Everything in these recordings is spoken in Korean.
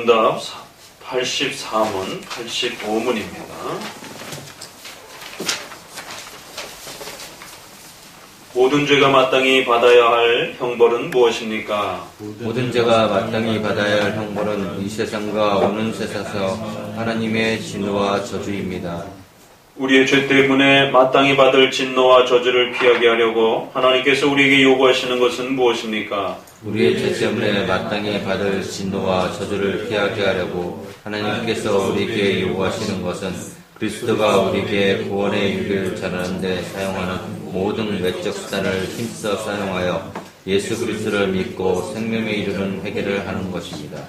응답 84문, 85문입니다. 모든 죄가 마땅히 받아야 할 형벌은 무엇입니까? 모든 죄가 마땅히 받아야 할 형벌은 이 세상과 오는 세상에서 하나님의 진노와 저주입니다. 우리의 죄 때문에 마땅히 받을 진노와 저주를 피하게 하려고 하나님께서 우리에게 요구하시는 것은 무엇입니까? 우리의 죄 때문에 마땅히 받을 진노와 저주를 피하게 하려고 하나님께서 우리에게 요구하시는 것은 그리스도가 우리에게 구원의 유기를 전하는 데 사용하는 모든 외적 수단을 힘써 사용하여 예수 그리스도를 믿고 생명에 이르는 회개를 하는 것입니다.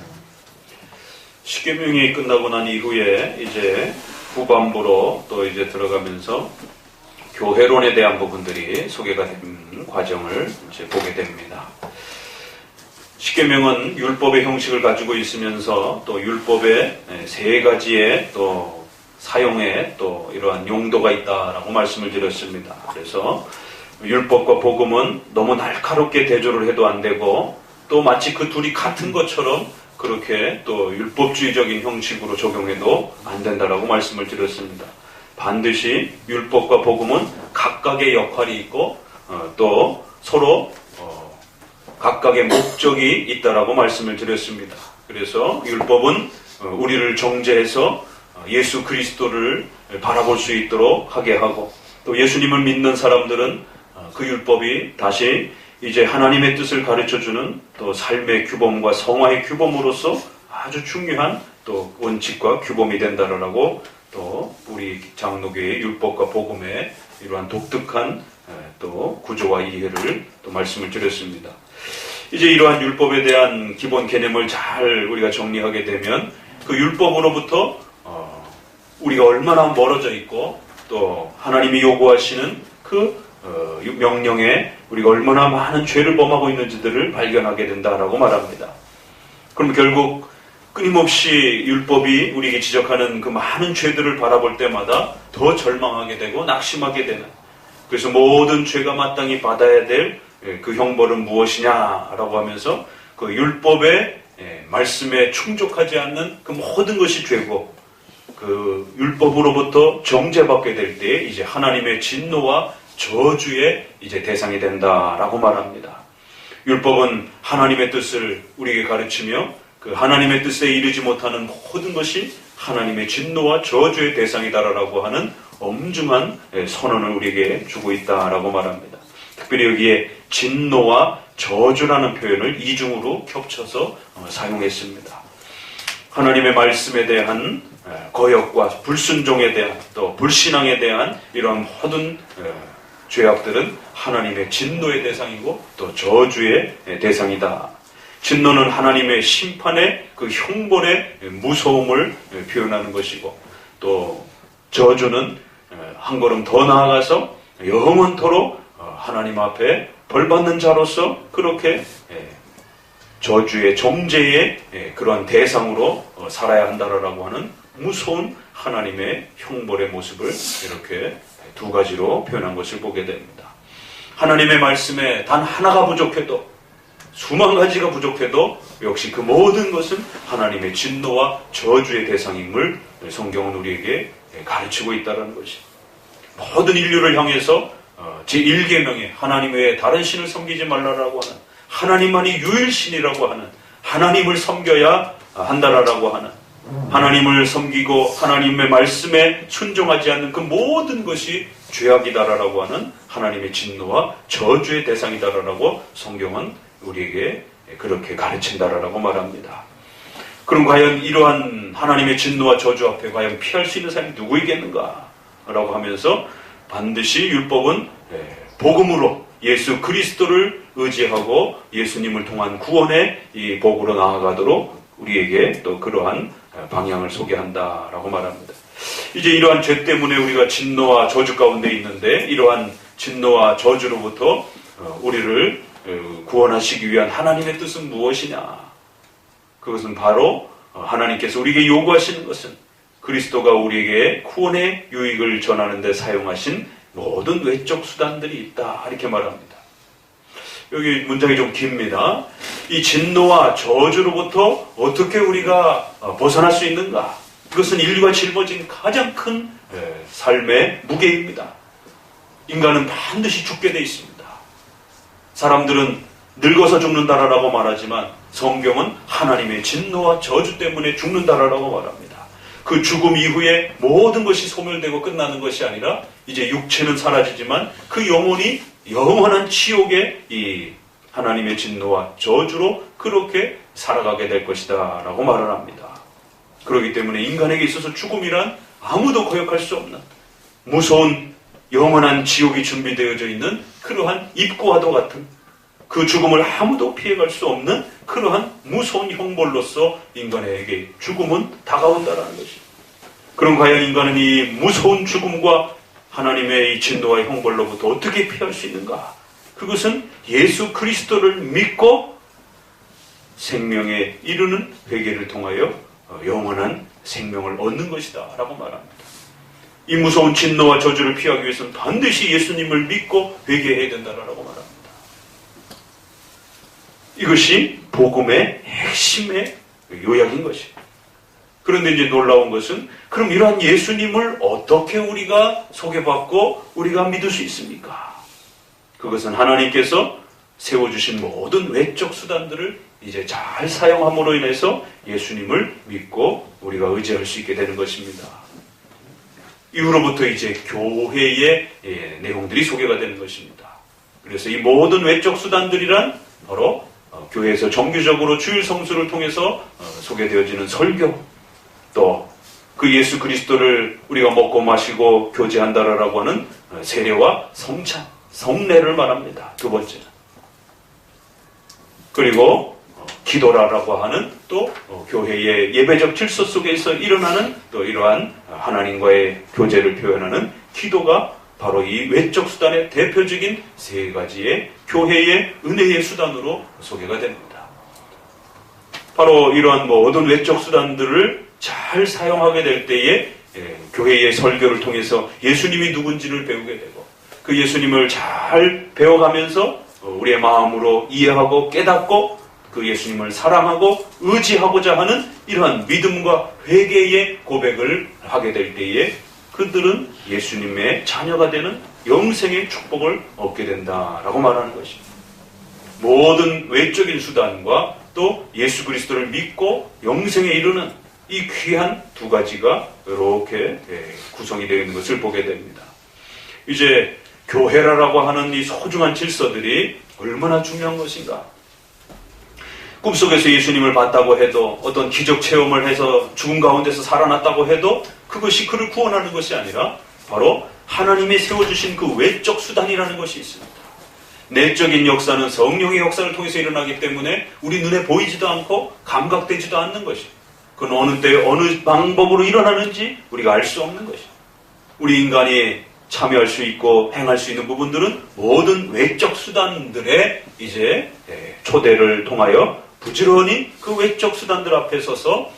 십계명이 끝나고 난 이후에 이제 후반부로 또 이제 들어가면서 교회론에 대한 부분들이 소개가 된 과정을 이제 보게 됩니다. 십계명은 율법의 형식을 가지고 있으면서 또 율법의 세 가지의 또 사용에 또 이러한 용도가 있다라고 말씀을 드렸습니다. 그래서 율법과 복음은 너무 날카롭게 대조를 해도 안 되고 또 마치 그 둘이 같은 것처럼 그렇게 또 율법주의적인 형식으로 적용해도 안 된다라고 말씀을 드렸습니다. 반드시 율법과 복음은 각각의 역할이 있고 어, 또 서로 어, 각각의 목적이 있다라고 말씀을 드렸습니다. 그래서 율법은 어, 우리를 정죄해서 어, 예수 그리스도를 바라볼 수 있도록 하게 하고 또 예수님을 믿는 사람들은 어, 그 율법이 다시 이제 하나님의 뜻을 가르쳐 주는 또 삶의 규범과 성화의 규범으로서 아주 중요한 또 원칙과 규범이 된다라고 또 우리 장로교의 율법과 복음의 이러한 독특한 에, 또 구조와 이해를 또 말씀을 드렸습니다. 이제 이러한 율법에 대한 기본 개념을 잘 우리가 정리하게 되면 그 율법으로부터 어, 우리가 얼마나 멀어져 있고 또 하나님이 요구하시는 그 어, 명령에 우리가 얼마나 많은 죄를 범하고 있는지들을 발견하게 된다라고 말합니다. 그럼 결국 끊임없이 율법이 우리에게 지적하는 그 많은 죄들을 바라볼 때마다 더 절망하게 되고 낙심하게 되는 그래서 모든 죄가 마땅히 받아야 될 그 형벌은 무엇이냐라고 하면서 그 율법의 예, 말씀에 충족하지 않는 그 모든 것이 죄고 그 율법으로부터 정죄받게 될 때 이제 하나님의 진노와 저주의 이제 대상이 된다라고 말합니다. 율법은 하나님의 뜻을 우리에게 가르치며 그 하나님의 뜻에 이르지 못하는 모든 것이 하나님의 진노와 저주의 대상이다라고 하는 엄중한 선언을 우리에게 주고 있다라고 말합니다. 특별히 여기에 진노와 저주라는 표현을 이중으로 겹쳐서 어, 사용했습니다. 하나님의 말씀에 대한 거역과 불순종에 대한 또 불신앙에 대한 이런 모든 죄악들은 하나님의 진노의 대상이고 또 저주의 대상이다. 진노는 하나님의 심판의 그 형벌의 무서움을 표현하는 것이고 또 저주는 한 걸음 더 나아가서 영원토록 하나님 앞에 벌받는 자로서 그렇게 저주의 정죄의 그러한 대상으로 살아야 한다라고 하는 무서운 하나님의 형벌의 모습을 이렇게 두 가지로 표현한 것을 보게 됩니다. 하나님의 말씀에 단 하나가 부족해도 수만 가지가 부족해도 역시 그 모든 것은 하나님의 진노와 저주의 대상임을 성경은 우리에게 가르치고 있다는 것이 모든 인류를 향해서 제1계명에 하나님 외에 다른 신을 섬기지 말라라고 하는 하나님만이 유일신이라고 하는 하나님을 섬겨야 한다라고 하는 하나님을 섬기고 하나님의 말씀에 순종하지 않는 그 모든 것이 죄악이다라고 하는 하나님의 진노와 저주의 대상이다라고 성경은 우리에게 그렇게 가르친다라고 말합니다. 그럼 과연 이러한 하나님의 진노와 저주 앞에 과연 피할 수 있는 사람이 누구이겠는가? 라고 하면서 반드시 율법은 복음으로 예수 그리스도를 의지하고 예수님을 통한 구원의 이 복으로 나아가도록 우리에게 또 그러한 방향을 소개한다라고 말합니다. 이제 이러한 죄 때문에 우리가 진노와 저주 가운데 있는데 이러한 진노와 저주로부터 우리를 구원하시기 위한 하나님의 뜻은 무엇이냐? 그것은 바로 하나님께서 우리에게 요구하시는 것은 그리스도가 우리에게 구원의 유익을 전하는 데 사용하신 모든 외적 수단들이 있다. 이렇게 말합니다. 여기 문장이 좀 깁니다. 이 진노와 저주로부터 어떻게 우리가 어, 벗어날 수 있는가? 이것은 인류가 짊어진 가장 큰 예, 삶의 무게입니다. 인간은 반드시 죽게 돼 있습니다. 사람들은 늙어서 죽는다라고 말하지만 성경은 하나님의 진노와 저주 때문에 죽는다라고 말합니다. 그 죽음 이후에 모든 것이 소멸되고 끝나는 것이 아니라 이제 육체는 사라지지만 그 영혼이 영원한 지옥의 이 하나님의 진노와 저주로 그렇게 살아가게 될 것이다 라고 말을 합니다. 그렇기 때문에 인간에게 있어서 죽음이란 아무도 거역할 수 없는 무서운 영원한 지옥이 준비되어져 있는 그러한 입구와도 같은 그 죽음을 아무도 피해갈 수 없는 그러한 무서운 형벌로서 인간에게 죽음은 다가온다라는 것입니다. 그럼 과연 인간은 이 무서운 죽음과 하나님의 이 진노와 형벌로부터 어떻게 피할 수 있는가? 그것은 예수 그리스도를 믿고 생명에 이르는 회개를 통하여 어, 영원한 생명을 얻는 것이다. 라고 말합니다. 이 무서운 진노와 저주를 피하기 위해서는 반드시 예수님을 믿고 회개해야 된다라고 말합니다. 이것이 복음의 핵심의 요약인 것입니다. 그런데 이제 놀라운 것은 그럼 이러한 예수님을 어떻게 우리가 소개받고 우리가 믿을 수 있습니까? 그것은 하나님께서 세워주신 모든 외적 수단들을 이제 잘 사용함으로 인해서 예수님을 믿고 우리가 의지할 수 있게 되는 것입니다. 이후로부터 이제 교회의 예, 내용들이 소개가 되는 것입니다. 그래서 이 모든 외적 수단들이란 바로 어, 교회에서 정규적으로 주일 성수를 통해서 어, 소개되어지는 설교, 또 그 예수 그리스도를 우리가 먹고 마시고 교제한다라고 하는 어, 세례와 성찬, 성례를 말합니다. 두 번째는. 그리고 어, 기도라라고 하는 또 어, 교회의 예배적 질서 속에서 일어나는 또 이러한 하나님과의 교제를 표현하는 기도가 바로 이 외적 수단의 대표적인 세 가지의 교회의 은혜의 수단으로 소개가 됩니다. 바로 이러한 모든 외적 수단들을 잘 사용하게 될 때에 예, 교회의 설교를 통해서 예수님이 누군지를 배우게 되고 그 예수님을 잘 배워가면서 어, 우리의 마음으로 이해하고 깨닫고 그 예수님을 사랑하고 의지하고자 하는 이러한 믿음과 회개의 고백을 하게 될 때에 그들은 예수님의 자녀가 되는 영생의 축복을 얻게 된다라고 말하는 것입니다. 모든 외적인 수단과 또 예수 그리스도를 믿고 영생에 이르는 이 귀한 두 가지가 이렇게 예, 구성이 되어 있는 것을 보게 됩니다. 이제 교회라라고 하는 이 소중한 질서들이 얼마나 중요한 것인가? 꿈속에서 예수님을 봤다고 해도 어떤 기적 체험을 해서 죽음 가운데서 살아났다고 해도 그것이 그를 구원하는 것이 아니라 바로 하나님이 세워주신 그 외적 수단이라는 것이 있습니다. 내적인 역사는 성령의 역사를 통해서 일어나기 때문에 우리 눈에 보이지도 않고 감각되지도 않는 것입니다. 그건 어느 때 어느 방법으로 일어나는지 우리가 알 수 없는 것입니다. 우리 인간이 참여할 수 있고 행할 수 있는 부분들은 모든 외적 수단들의 이제 예, 초대를 통하여 부지런히 그 외적 수단들 앞에 서서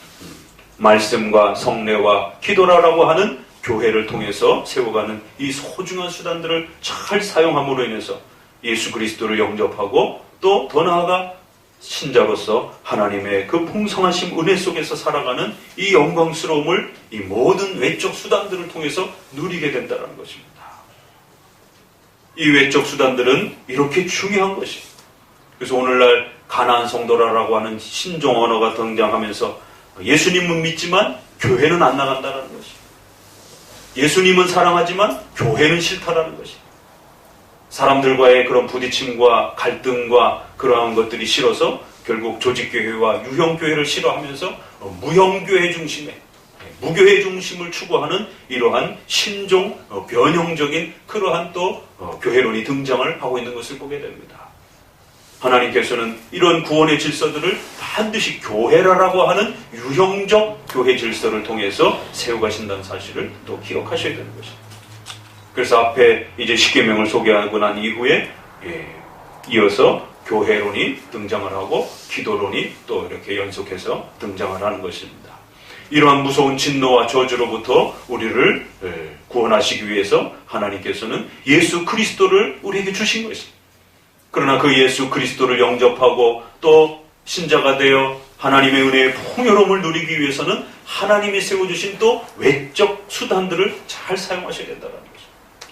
말씀과 성례와 기도라라고 하는 교회를 통해서 세워가는 이 소중한 수단들을 잘 사용함으로 인해서 예수 그리스도를 영접하고 또 더 나아가 신자로서 하나님의 그 풍성하신 은혜 속에서 살아가는 이 영광스러움을 이 모든 외적 수단들을 통해서 누리게 된다는 것입니다. 이 외적 수단들은 이렇게 중요한 것입니다. 그래서 오늘날 가나안 성도라라고 하는 신종 언어가 등장하면서 예수님은 믿지만 교회는 안 나간다는 것입니다. 예수님은 사랑하지만 교회는 싫다라는 것입니다. 사람들과의 그런 부딪힘과 갈등과 그러한 것들이 싫어서 결국 조직교회와 유형교회를 싫어하면서 무형교회 중심의 무교회 중심을 추구하는 이러한 신종 어, 변형적인 그러한 또 어, 교회론이 등장을 하고 있는 것을 보게 됩니다. 하나님께서는 이런 구원의 질서들을 반드시 교회라라고 하는 유형적 교회 질서를 통해서 세워가신다는 사실을 또 기억하셔야 되는 것입니다. 그래서 앞에 이제 십계명을 소개하고 난 이후에 예, 이어서 교회론이 등장을 하고 기도론이 또 이렇게 연속해서 등장을 하는 것입니다. 이러한 무서운 진노와 저주로부터 우리를 예, 구원하시기 위해서 하나님께서는 예수 그리스도를 우리에게 주신 것입니다. 그러나 그 예수 그리스도를 영접하고 또 신자가 되어 하나님의 은혜의 풍요로움을 누리기 위해서는 하나님이 세워주신 또 외적 수단들을 잘 사용하셔야 된다는 거죠.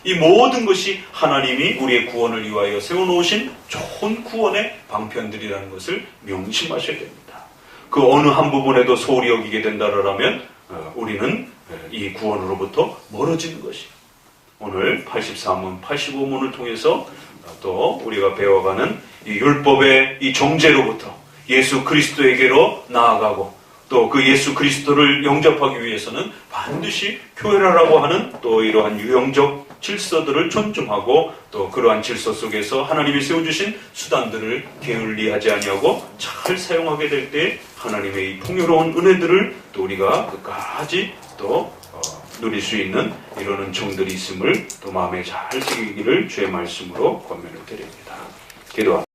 이 모든 것이 하나님이 우리의 구원을 위하여 세워놓으신 좋은 구원의 방편들이라는 것을 명심하셔야 됩니다. 그 어느 한 부분에도 소홀히 여기게 된다라면 어, 우리는 어, 이 구원으로부터 멀어지는 것이. 오늘 83문, 85문을 통해서 또 우리가 배워가는 이 율법의 이 정죄로부터 예수 그리스도에게로 나아가고 또 그 예수 그리스도를 영접하기 위해서는 반드시 교회라고 하는 또 이러한 유형적 질서들을 존중하고 또 그러한 질서 속에서 하나님이 세워주신 수단들을 게을리하지 아니하고 잘 사용하게 될 때 하나님의 이 풍요로운 은혜들을 또 우리가 끝까지 또 어, 누릴 수 있는 이런 은총들이 있음을 또 마음에 잘 새기기를 주의 말씀으로 권면을 드립니다. 기도합니다.